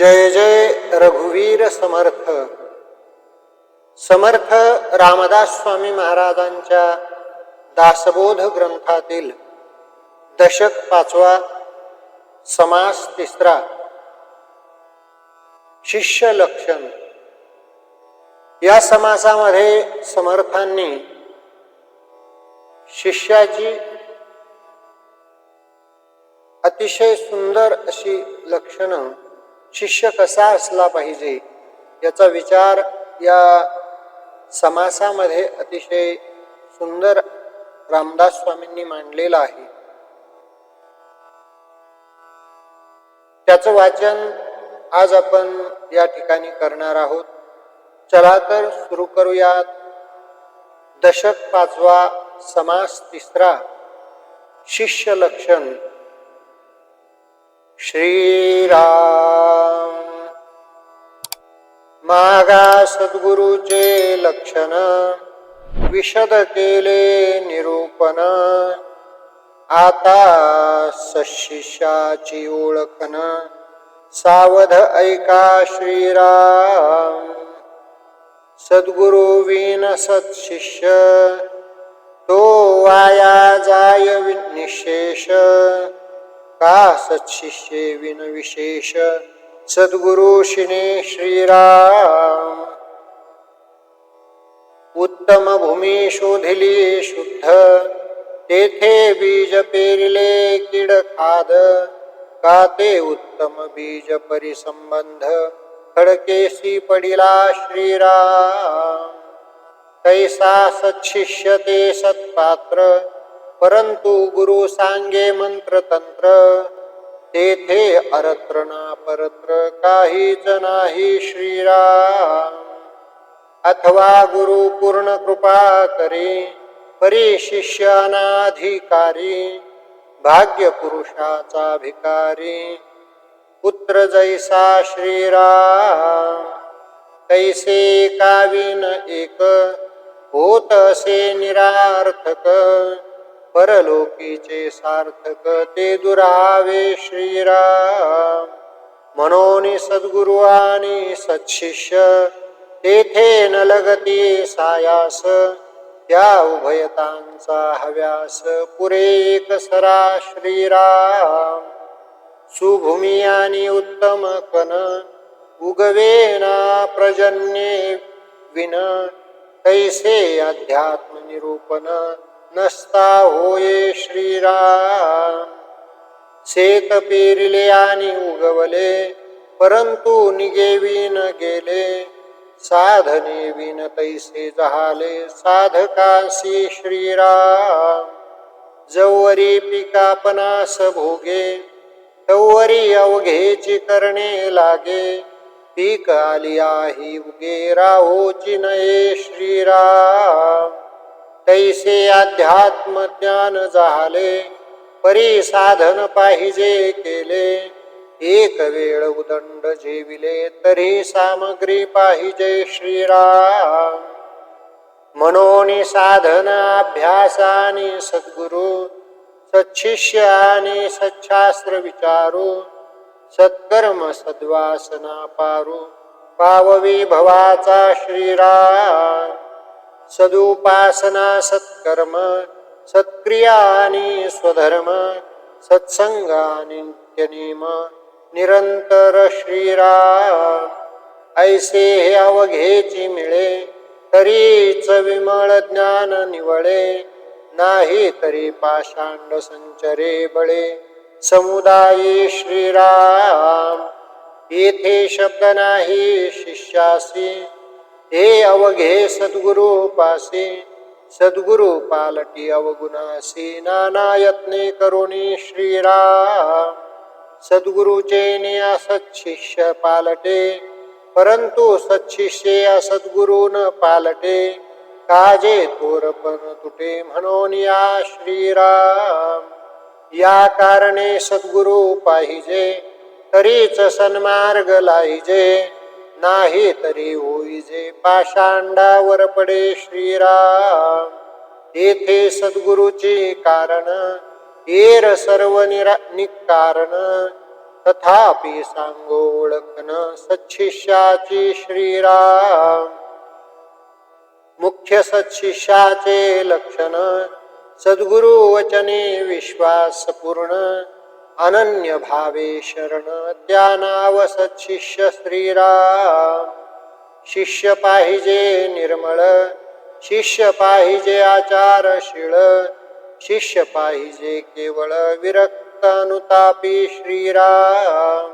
जय जय रघुवीर समर्थ. समर्थ रामदास स्वामी महाराजांच्या दासबोध ग्रंथातील दशक पाचवा समास तिसरा. शिष्य लक्षण. या समासामध्ये समर्थांनी शिष्याची अतिशय सुंदर अशी लक्षणं शिष्य कसा असला पाहिजे याचा विचार या समासामध्ये अतिशय सुंदर रामदास स्वामींनी मांडलेला आहे. त्याचं वाचन आज आपण या ठिकाणी करणार आहोत. चला तर सुरू करूयात. दशक पाचवा समास तिसरा. शिष्य लक्षण. श्रीराम. मागा सद्गुरूचे लक्षण विशद केले निरूपण. आता सशिष्याची ओळखन सावध ऐका श्रीराम. सद्गुरु विन सत्शिष्य तो वाया जाय निशेष. का सत्शिष्ये विन विशेष? सद्गुरु शिने श्रीराम। उत्तम भूमी शोधिली शुद्ध तेथे बीज पेरिले किड खाद का ते उत्तम बीज परिसंबंध खडकेसी पडिला श्रीराम। कैसा सत्शिष्य ते सत्पात्र परंतु गुरु सांगे मंत्र तंत्र तेथे अरत्र ना परत्र काहीच नाही श्रीराम. अथवा गुरु पूर्ण कृपा करी परी शिष्यानाधिकारी भाग्य पुरुषाचा भिकारी. पुत्र जैसा श्रीराम कैसे काविन एक होत असे निरार्थक. परलोकीचे सार्थक ते दुरावे श्रीराम. म्हणून सद्गुरु आणि सत्शिष्य तेथे न लगती सायास त्या उभयतांचा हव्यास पुरे एक सरा श्रीराम. सुभूमी आणि उत्तम कन उगवेना प्रजन्ये विन कैसे अध्यात्म निरूपण नसता होये श्रीराम. शेत पेरिले आणि उगवले परंतु निगेविन गेले. साधने विन तैसे जहाले साधकासी श्रीराम. जवरी पिकापनास भोगे तवरी अवघेची करणे लागे. पीक आली आहे उगे राहोची नये श्रीराम. तैसे अध्यात्म ज्ञान झाले परी साधन पाहिजे केले. एक वेळ उदंड जेविले तरी सामग्री पाहिजे श्रीराम. म्हणून साधन अभ्यासाने सद्गुरु सच्छिष्य आणि सच्छास्त्र विचारू. सत्कर्म सद्वासना पारू पाववी भवाचा श्रीराम. सदुपासना सत्कर्म सत्क्रिया आणि स्वधर्म सत्संग नित्यनेम निरंतर श्रीराम। ऐसे हे अवघेची मिळे तरीच विमळ ज्ञान निवळे नाही तरी पाषांड संचरे बळे। समुदायी श्रीराम येथे शब्द नाही शिष्यासी। हे अवघे सद्गुरु पासे सद्गुरु पालटी अवगुणासी नाना यत्ने करुणी श्रीराम. सद्गुरुचे निया सत्शिष्य पालटे परंतु सत्शिष्ये असद्गुरु न पालटे. काजे थोरपण तुटे म्हणून या श्रीराम. या कारणे सद्गुरु पाहिजे तरीच सन्मार्ग लाहिजे. नाही तरी होईजे पाषांडावर पडे श्रीराम. येथे सद्गुरुचे कारण एर सर्व निरा निकारण. तथापि सांगो ओळखन सच्छिष्याची श्रीराम. मुख्य सच्छिष्याचे लक्षण सद्गुरु वचने विश्वास पूर्ण अनन्य भावे शरण त्या नाव सच्छिष्य श्रीराम। शिष्य पाहिजे निर्मळ शिष्य पाहिजे आचारशीळ शिष्य पाहिजे केवळ विरक्त अनुतापी श्रीराम।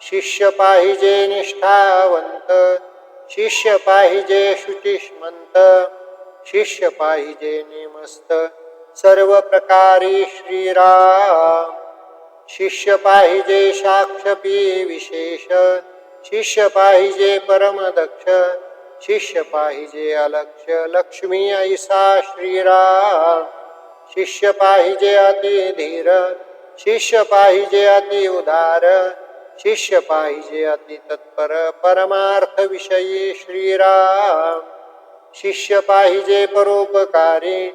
शिष्य पाहिजे निष्ठावंत शिष्य पाहिजे शुचिष्मंत शिष्य पाहिजे नेमस्त सर्व प्रकारी श्रीराम। शिष्य पाहिजे साक्षपी विशेष शिष्य पाहिजे परमदक्ष शिष्य पाहिजे अलक्ष लक्ष्मी ऐसा श्रीराम शिष्य पाहिजे अति धीर शिष्य पाहिजे अति उदार शिष्य पाहिजे अति तत्पर परमार्थ विषयी श्रीराम शिष्य पाहिजे परोपकारी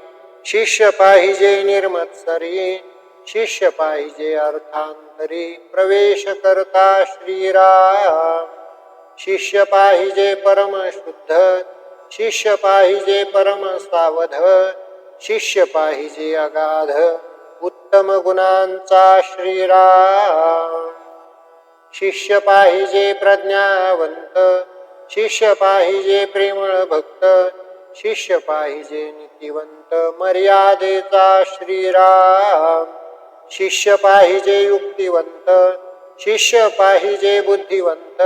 शिष्य पाहिजे निर्मत्सरी शिष्य पाहिजे अर्थांतरी प्रवेश करता श्रीराम. शिष्य पाहिजे परम शुद्ध शिष्य पाहिजे परम सावध शिष्य पाहिजे अगाध उत्तम गुणांचा श्रीराम. शिष्य पाहिजे प्रज्ञावंत शिष्य पाहिजे प्रेमळ भक्त शिष्य पाहिजे नीतिवंत मर्यादेचा श्रीराम. शिष्य पाहिजे युक्तिवंत शिष्य पाहिजे बुद्धिवंत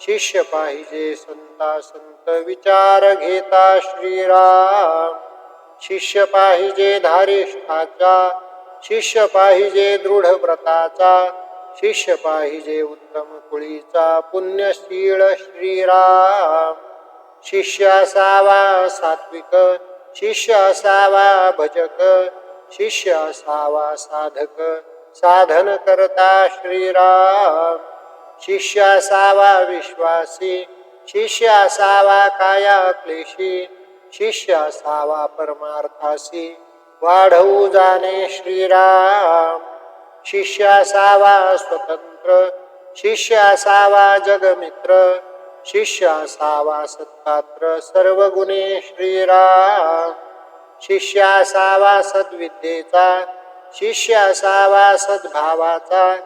शिष्य पाहिजे संता संत विचार घेता श्रीराम. शिष्य पाहिजे धारिष्ठाचा शिष्य पाहिजे दृढ व्रताचा शिष्य पाहिजे उत्तम कुळीचा पुण्यशीळ श्रीराम. शिष्य असावा सात्विक शिष्य असावा भजक शिष्य असावा साधक साधन करता श्रीराम। शिष्य असावा विश्वासी शिष्य असावा काया क्लेशी शिष्य असावा परमार्थासी। वाढवू जाणे श्रीराम। शिष्य असावा स्वतंत्र शिष्य असावा जगमित्र शिष्य असावा सत्पात्र सर्व गुणे श्रीराम। शिष्य असावा सद्विद्येचा शिष्य असावा सद्भावाचा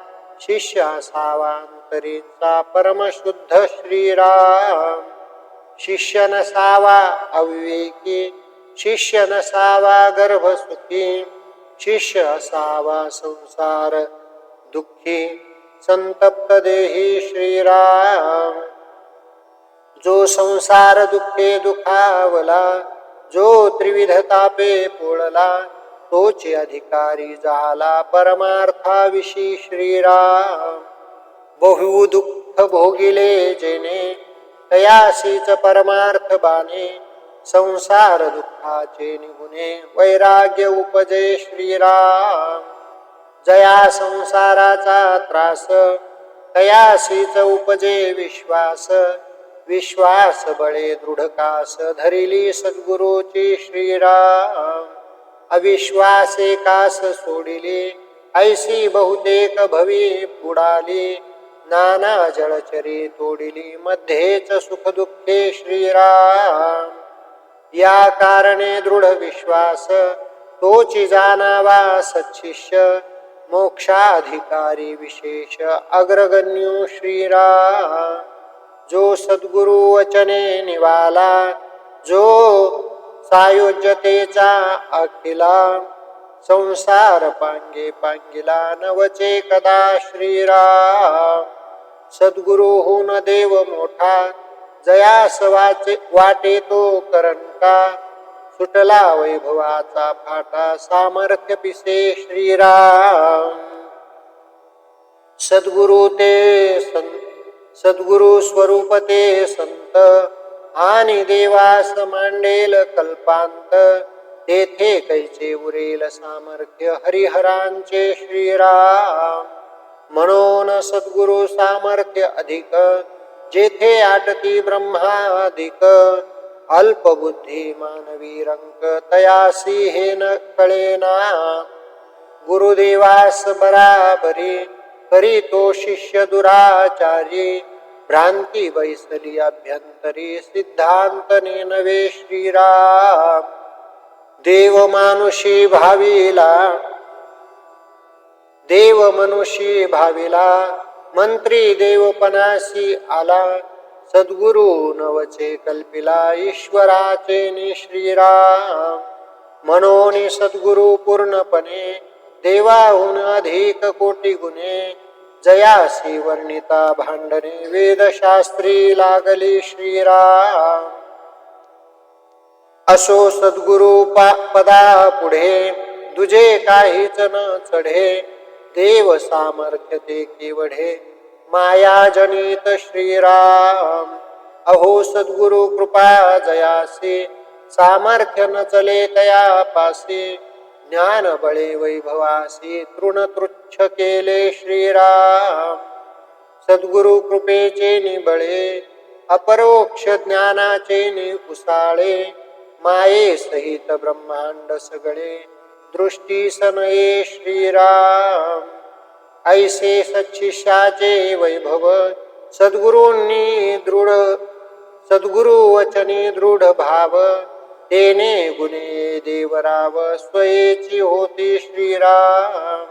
शिष्य असावांतरीचा परमशुद्ध श्रीराम. शिष्य नसावा अविवेकी शिष्य नसावा गर्भसुखी शिष्य असावा संसार दुःखी संतप्त देही श्रीराम. जो संसार दुःखे दुखावला जो त्रिविध तापे पोळला तोचे अधिकारी झाला परमार्थाविषयी श्रीराम. बहु दुःख भोगिले जेने तयासीच परमार्थ बाने संसार दुःखाचे निगुणे वैराग्य उपजे श्रीराम. जया संसाराचा त्रास तयासीच उपजे विश्वास विश्वास बळे दृढकास धरिली सद्गुरूची श्रीराम। अविश्वासे कास सोडिले ऐसी बहुतेक भवी बुडाली नाना जळचरी तोडिली मध्येच सुख दुःखे श्रीराम। या कारणे दृढ विश्वास तोची जाणावा सच्छिष्य। मोक्षाधिकारी विशेष अग्रगण्यू श्रीराम। जो सद्गुरु वचने निवाला जो सायोज्यतेचा अखिला संसार पांगे पांगिला नवचे कदा श्रीराम. सद्गुरुहून देव मोठा जयास वाचे वाटे तो करंका सुटला वैभवाचा फाटा सामर्थ्य पिसे श्रीराम. सद्गुरु ते संत सद्गुरु स्वरूप ते संत. आणि देवास मांडेल कल्पांत. तेथे कैचे उरेल सामर्थ्य हरिहरांचे श्रीराम. म्हणून सद्गुरु सामर्थ्य अधिक जेथे आटती ब्रह्माधिक अल्पबुद्धी मानवी रंक तयासी हे न कळेना. गुरुदेवास बराबरी करी तो शिष्य दुराचारी भ्रांती वैसली अभ्यंतरी सिद्धांत नवे श्रीराम. देव मानुषी भाविला देव मनुषी भाविला मंत्री देवपणासी आला सद्गुरु नवचे कल्पिला ईश्वराचे नि श्रीराम. मनोनी सद्गुरु पूर्णपणे देवाहून अधिक कोटी गुणे जयासी वर्णिता भांडणे वेदशास्त्री लागली श्रीराम. असो सद्गुरु पदा पुढे दुजे काहीच न चढे देव सामर्थ्य ते केवढे माया जनित श्रीराम. अहो सद्गुरु कृपा जयासी सामर्थ्य न चले तया पासी ज्ञान बळे वैभवासी तृणतृच्छ केले श्रीराम। सद्गुरु कृपेचे निबळे अपरोक्ष ज्ञानाचे नि माये सहित ब्रह्मांड सगळे दृष्टी सनये श्रीराम। ऐसे सच्छिष्याचे वैभव सद्गुरूंनी दृढ सद्गुरु वचने दृढ भाव तेने गुणे देवराव स्वयेची होती श्रीराम.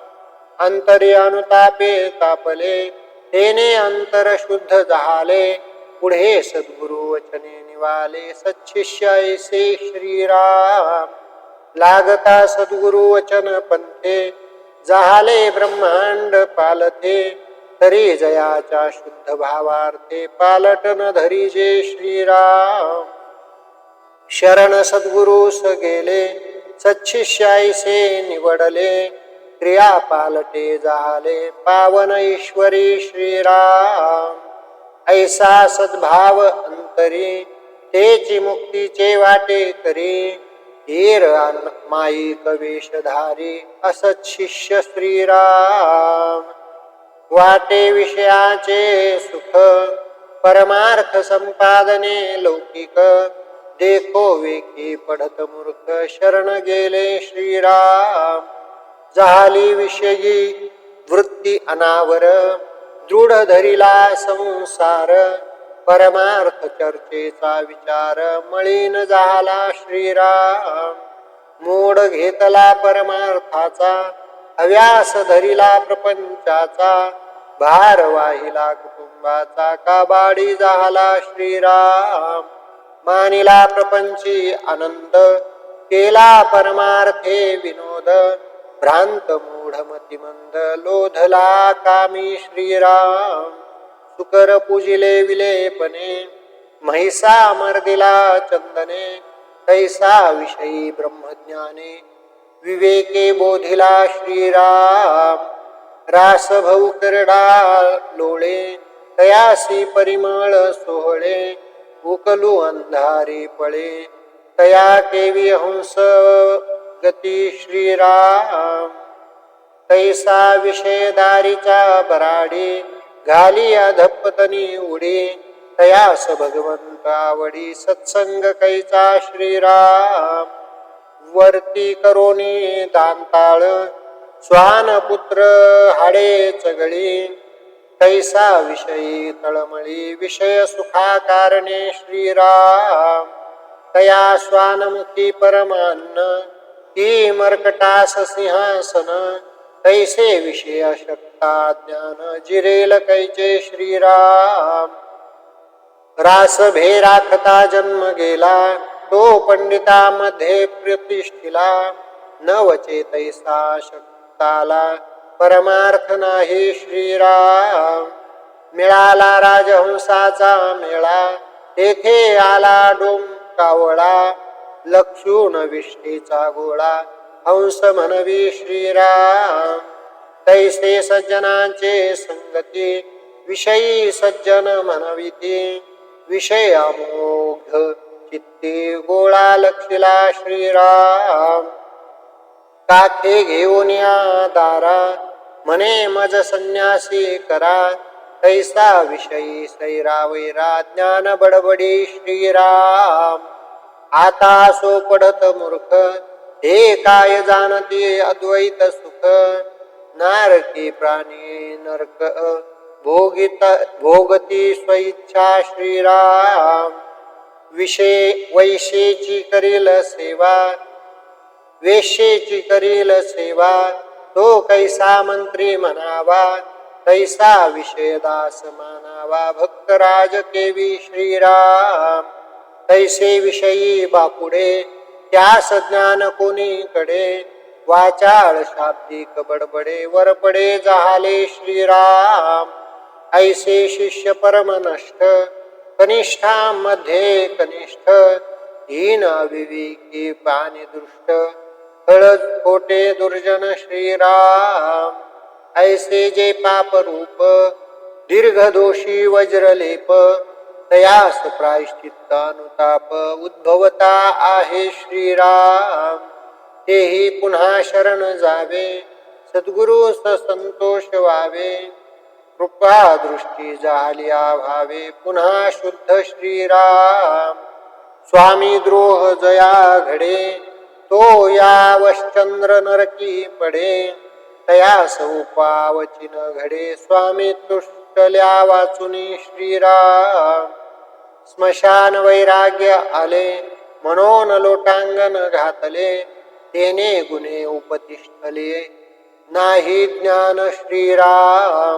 अंतर्यानुतापे अनुतापे तापले तेने अंतर शुद्ध झाले. पुढे सद्गुरु वचने निवाले सच्छिष्यायसे श्रीराम. लागता सद्गुरु वचन पंथे झाले ब्रह्मांड पालते तरी जयाच्या शुद्ध भावार्थे पालटन धरी जे श्रीराम. शरण सद्गुरु गेले सच्छिष्यायसे निवडले क्रिया पालटे झाले पावन ईश्वरी श्रीराम ऐसा सद्भाव अंतरी तेची मुक्तीचे वाटे करी धीर माई माईक असत शिष्य श्रीराम वाटे विषयाचे सुख परमार्थ संपादने लौकिक देखो वेकी पढत मूर्ख शरण गेले श्रीराम। झाली विषयी वृत्ती अनावर दृढ धरिला संसार। परमार्थ चर्चेचा विचार मळीन झाला श्रीराम। मोड घेतला परमार्थाचा हव्यास धरिला प्रपंचाचा। भार वाहिला कुटुंबाचा काबाडी झाला श्रीराम। मानिला प्रपंची आनंद केला परमार्थे विनोद भ्रांत मूढ मतिमंद लोधला कामी श्रीराम सुकर पूजिले विलेपने महिसा मर्दिला चंदने कैसा विषयी ब्रह्मज्ञाने विवेके बोधिला श्रीराम रास करडा लोळे तयासी परिमळ सोहळे उकलू अंधारी पळे तया केवी हंस गती श्रीराम। तैसा विषयदारीचा बराडी। घाली अधपतनी उडी। तयास भगवंत आवडी। सत्संग कैचा श्रीराम। वरती करोनी दांताळ स्वान पुत्र हाडे चगळी कैसा विषयी तळमळी विषय सुखा कारणे श्रीराम। तया स्वानमुखी परमान्न ती मर्कटास सिंहासन। कैसे विषय शक्ता ज्ञान जिरेल कैचे श्रीराम। रास भे राखता जन्म गेला तो पंडितामध्ये प्रतिष्ठिला। न वचे तैसा शक्ताला परमार्थ नाही श्रीराम. मिळाला राजहंसाचा मेळा तेथे आला डोम कावळा लक्षून विष्णीचा गोळा. हंस म्हणवी श्रीराम. तैसे सज्जनांचे संगती विषयी सज्जन म्हणविती विषय अमोघ चित्ती गोळा लक्षिला श्रीराम. काखे घेऊन या दारा. म्हणे मज संन्यासी करा. तैसा विषयी सैरा वैरा ज्ञान बडबडी श्रीराम. आता सो पडत मूर्ख हे काय जाणते अद्वैत सुख? नारकी प्राणी नरक भोगित भोगती स्वइच्छा श्रीराम. विषय वैशेची करील सेवा वेशेची करील सेवा तो कैसा मंत्री म्हणावा तैसा विषय दास मानावा भक्तराज केवी श्रीराम. तैसे विषयी बापुडे त्यास ज्ञान कोणीकडे वाचाळ शाब्दिक बडबडे वरपडे जाले श्रीराम. ऐसे शिष्य परम नष्ट कनिष्ठामध्ये कनिष्ठ हीन अविवेकी पाणी दृष्ट हळद खोटे दुर्जन श्रीराम. ऐसे जे पाप रूप दीर्घ दोषी वज्रलेप तयास प्रायश्चित्तानुताप उद्भवता आहे श्रीराम. तेही पुन्हा शरण जावे सद्गुरु संतोष व्हावे. कृपा दृष्टी झाली भावे पुन्हा शुद्ध श्रीराम. स्वामी द्रोह जया घडे तो यावश्चंद्र नरकी पडे. तयास उपावचिन घडे स्वामी तुष्टल्या वाचुनी श्रीराम. स्मशान वैराग्य आले म्हणून लोटांगण घातले तेने गुणे उपतिष्ठले. नाही ज्ञान श्रीराम.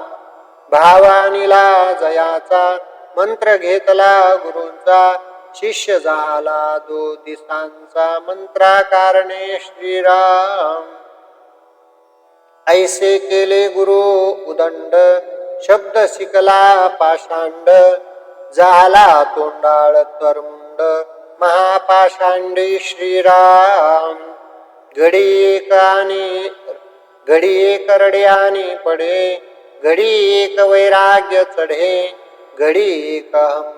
भावानीला जयाचा मंत्र घेतला गुरूंचा शिष्य झाला दो दिसांचा मंत्रा कारणे श्रीराम. ऐसे केले गुरु उदंड शब्द शिकला पाषांड झाला तोंडाळ तरमुंड महापाषांडी श्रीराम. घडी एक आणि घडी एक पडे घडी एक वैराग्य चढे घडी एक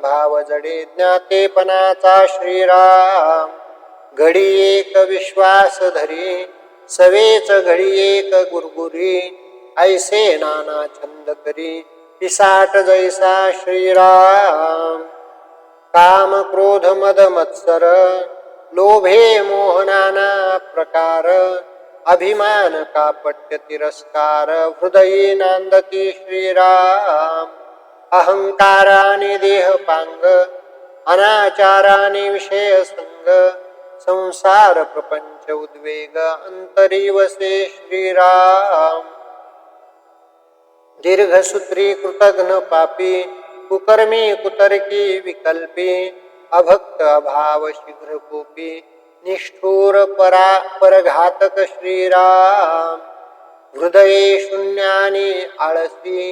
भाव जडे ज्ञातेपणाचा श्रीराम. घडी एक विश्वास धरी सवेच घडी एक गुरगुरी ऐसे नाना छंद करी पिसाट जैसा श्रीराम. काम क्रोध मद मत्सर लोभे मोहनाना प्रकार अभिमान कापट्य तिरस्कार हृदयी नांदती श्रीराम. अहंकाराने देह पांग अनाचाराने विषय संग संसार प्रपंच उद्वेग अंतरी वसे श्रीराम। दीर्घसूत्री कृतघ्न पापी कुकर्मी कुतर्की विकल्पी अभक्त अभाव शीघ्र कोपी निष्ठुर परा परघातक श्रीराम। हृदये शून्याने आळसी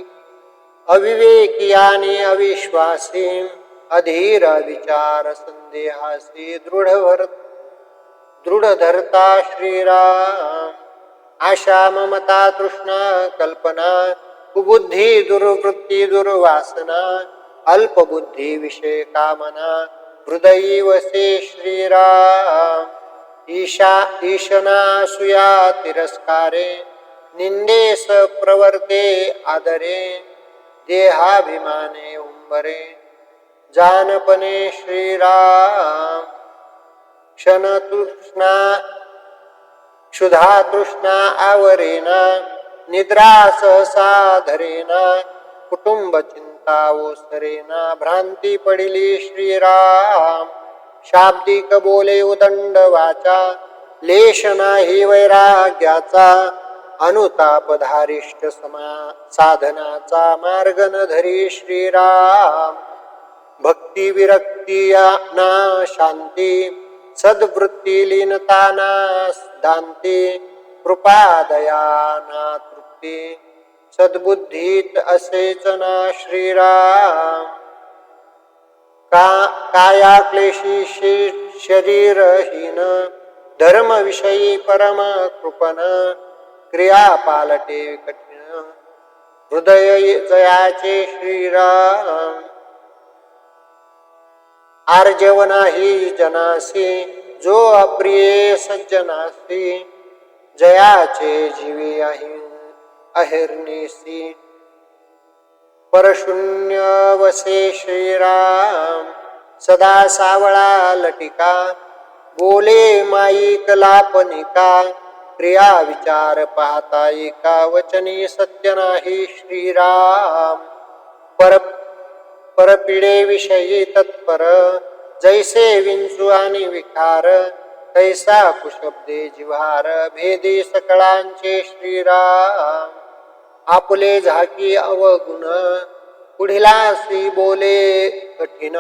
अविवेकियाने अविश्वासी अधीर विचार संदेहासी दृढ भर दृढ श्रीराम। आशा ममता तृष्णा कल्पना कुबुद्धी दुर्वृत्ती दुर्वासना अल्पबुद्धी विषय कामना हृदयी वसे श्रीराम। ईशा ईशनासुया तिरस्कारे निंदेस प्रवर्ते आदरे। देहाभिमाने उंबरे जानपणे श्रीराम। क्षणतृष्णा क्षुधातृष्णा आवरेना निद्रा सहसा धरेना कुटुंब चिंता ओसरेना भ्रांती पडिली श्रीराम। शाब्दिक बोले उदंड वाचा लेश नाही वैराग्याचा अनुतापधारिष्ट समा साधनाचा मार्ग न धरी श्रीराम. भक्ती विरक्ती ना शांती सद्वृत्ती लीनता ना दांती कृपादया ना तृप्ती. सद्बुद्धीत असेच ना श्रीराम. का काया क्लेशी शरीरहीन धर्म विषयी परम कृपण. क्रिया पालटे कठीण हृदय जयाचे श्रीराम। आर्जव नाही जनासी जो अप्रिय सज्जनासी जयाचे जीवी आहे अहिर्निसी। परशून्य वसे श्रीराम सदा सावळा लटिका बोले माई कलापनिका क्रिया विचार पाहता एका वचनी सत्य नाही श्रीराम. पर परपिडे विषयी तत्पर जैसे विंचू आणि विकार तैसा कुशब्दे जिव्हार भेदी सकळांचे श्रीराम. आपुले झाकी अवगुण पुढिलासी बोले कठीण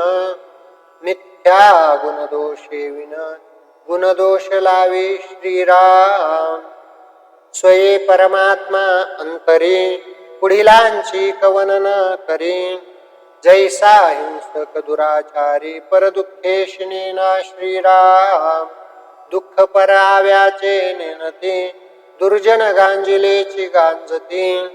मिथ्या गुणदोषे विन गुणदोष लावी श्रीराम. स्वये परमात्मा अंतरे पुढिलांची कवनन करी. जैसा हिंसक दुराचारी परदुःखे शिनेना श्रीराम. दुःख पराव्याचे नेनते दुर्जन गांजिलेची गांजते.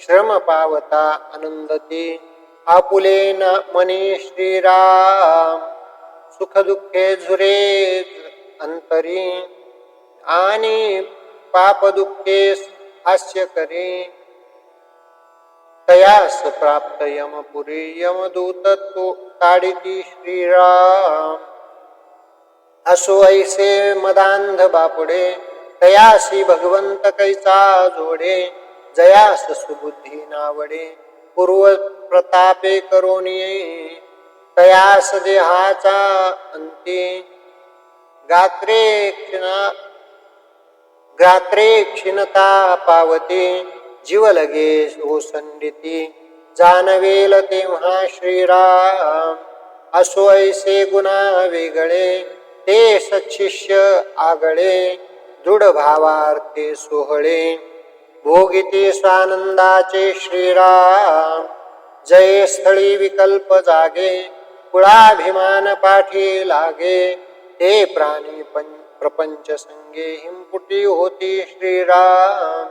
श्रम पावता आनंदते आपुले न मनी श्रीराम. सुख दुःखे झुरे अंतरी। आणि पाप दुःखे हास्य करे। तयास प्राप्त यमपुरी यमदूत तो ताडिती श्रीराम। असो ऐसे मदांध बापुडे। तयासी भगवंत कैसा जोडे। जयास सुबुद्धी नावडे। पूर्व प्रतापे करोनिये। तयास देहाचा अंती। गात्रे क्षिणा गात्रे क्षीणता पावते जीव लगे ओसंडिती जाणवेल तेव्हा श्रीराम असो ऐसे गुणा वेगळे ते सच्छिष्य आगळे दृढ भावार्थे सोहळे. भोगिते स्वानंदाचे श्रीराम जय स्थळी विकल्प जागे कुळाभिमान पाठी लागे ते प्राणी प्रपंच संगे हिमपुटी होती श्रीराम.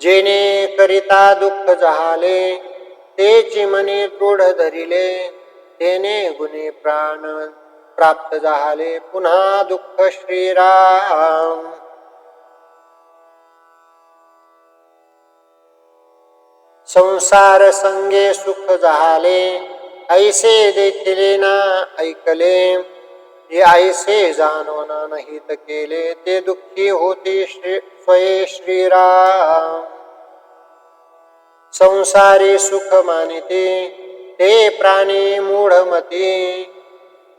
जेने करिता दुःख जहाले तेची मनी दृढ धरिले, तेने गुणे प्राण प्राप्त झाले पुन्हा दुःख श्रीराम. संसार संगे सुख झाले ऐसे देखिले ना, ऐकले जे ऐसे जाणवना नाहीत केले ते दुःखी होते श्री स्वये श्रीराम। संसारी सुख मानिते ते प्राणी मूढमती।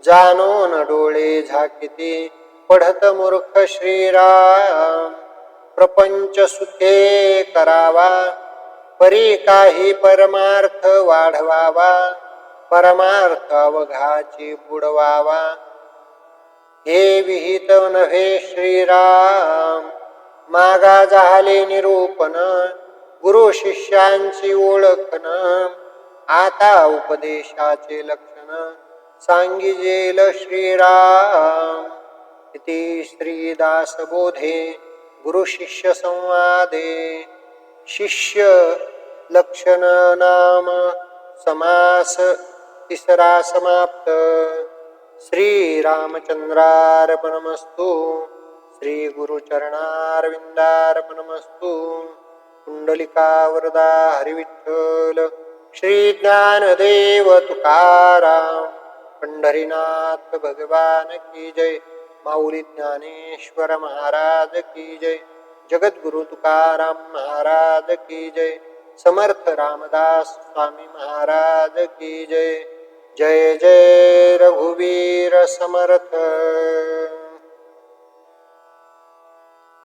जाणून डोळे झाकिती पढत मूर्ख श्रीराम। प्रपंच सुखे करावा परी काही परमार्थ वाढवावा परमार्थ अवघाची बुडवावा। हे विहित नव्हे श्रीराम. मागा झाले निरूपण गुरु शिष्यांची ओळखन आता उपदेशाचे लक्षण सांगिजेल श्रीराम. इति श्रीदासबोधे गुरु शिष्य संवादे. शिष्य लक्षण नाम समास तिसरा समाप्त. श्रीरामचंद्रार्पणमस्तु। श्रीगुरुचरणार्विन्दार्पणमस्तु गुरुचरणारविंदार्पणमस्तु हरिविठ्ठल। श्रीज्ञानदेव तुकाराम। पंढरीनाथ भगवान की जय। माऊली ज्ञानेश्वर महाराज की जय। जगद्गुरु तुकाराम महाराज की जय। समर्थ रामदास स्वामी महाराज की जय। जय जय रघुवीर समर्थ।